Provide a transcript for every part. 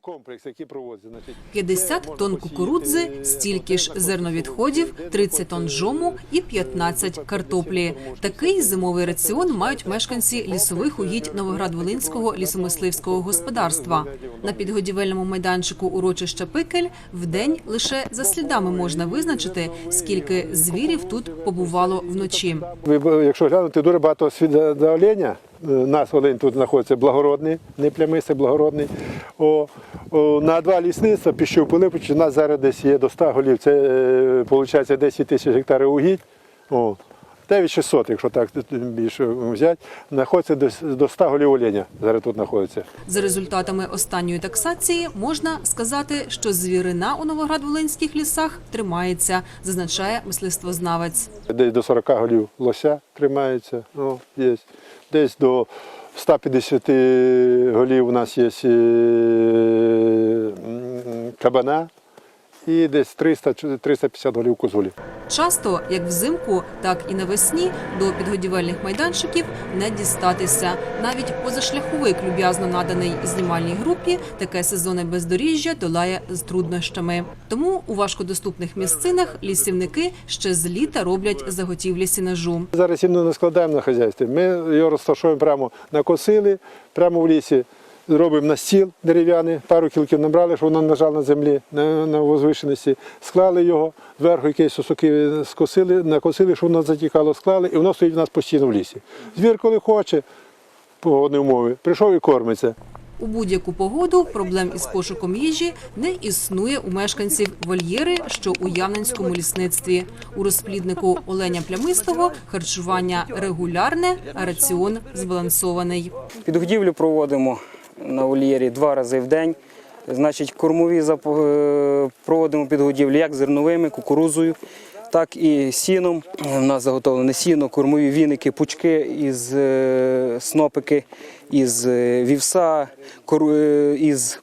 комплекс, який проводиться. Значить, 50 тонн кукурудзи, стільки ж зерновідходів, 30 тонн жому і 15 картоплі. Такий зимовий раціон мають мешканці лісових угідь Новоград-Волинського лісомисливського господарства. На підгодівельному майданчику урочища Пикель в день лише за слідами можна визначити, скільки звірів тут побувало вночі. Якщо глянути, дуже багато оленя. Е, Нас один тут знаходиться благородний, не плямистий, благородний. О, о, на два лісництва піщу Пилипович, у нас зараз десь є до 100 голів. Це е, виходить 10 тисяч гектарів угідь. О, 9600, якщо так більше взяти, знаходиться до 100 голів оленя. Зараз тут знаходиться. За результатами останньої таксації можна сказати, що звірина у Новоград-Волинських лісах тримається, зазначає мисливствознавець. Десь до 40 голів лося тримається. О, є. Десь до 150 голів у нас є е, кабана і десь 300-350 голів козулів. Часто, як взимку, так і навесні, до підгодівельних майданчиків не дістатися. Навіть позашляховик, люб'язно наданий знімальній групі, таке сезонне бездоріжжя долає з труднощами. Тому у важкодоступних місцинах лісівники ще з літа роблять заготівлі сінажу. Зараз сіно не складаємо на хазяйстві. Ми його розташуємо прямо на косили, прямо в лісі. Робимо на стіл дерев'яний, пару кілків набрали, щоб воно лежало на землі, на, на возвишеності, склали його, зверху якісь сосоки скосили, накосили, щоб воно затікало, склали, і воно стоїть у нас постійно в лісі. Звір, коли хоче, погодні умови, прийшов і кормиться. У будь-яку погоду проблем із пошуком їжі не існує у мешканців вольєри, що у Явненському лісництві. У розпліднику оленя плямистого харчування регулярне, а раціон збалансований. Підгодівлю проводимо на вольєрі два рази в день. Значить, кормові е, проводимо підгодівлю як зерновими, кукурузою, так і сіном. У нас заготовлене сіно, кормові віники, пучки із е, снопики, із е, вівса, із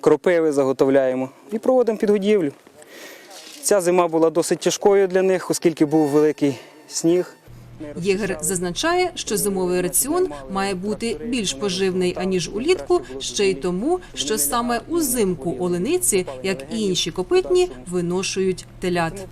кропиви заготовляємо і проводимо підгодівлю. Ця зима була досить тяжкою для них, оскільки був великий сніг. Єгер зазначає, що зимовий раціон має бути більш поживний аніж улітку, ще й тому, що саме узимку олениці, як і інші копитні, виношують телят.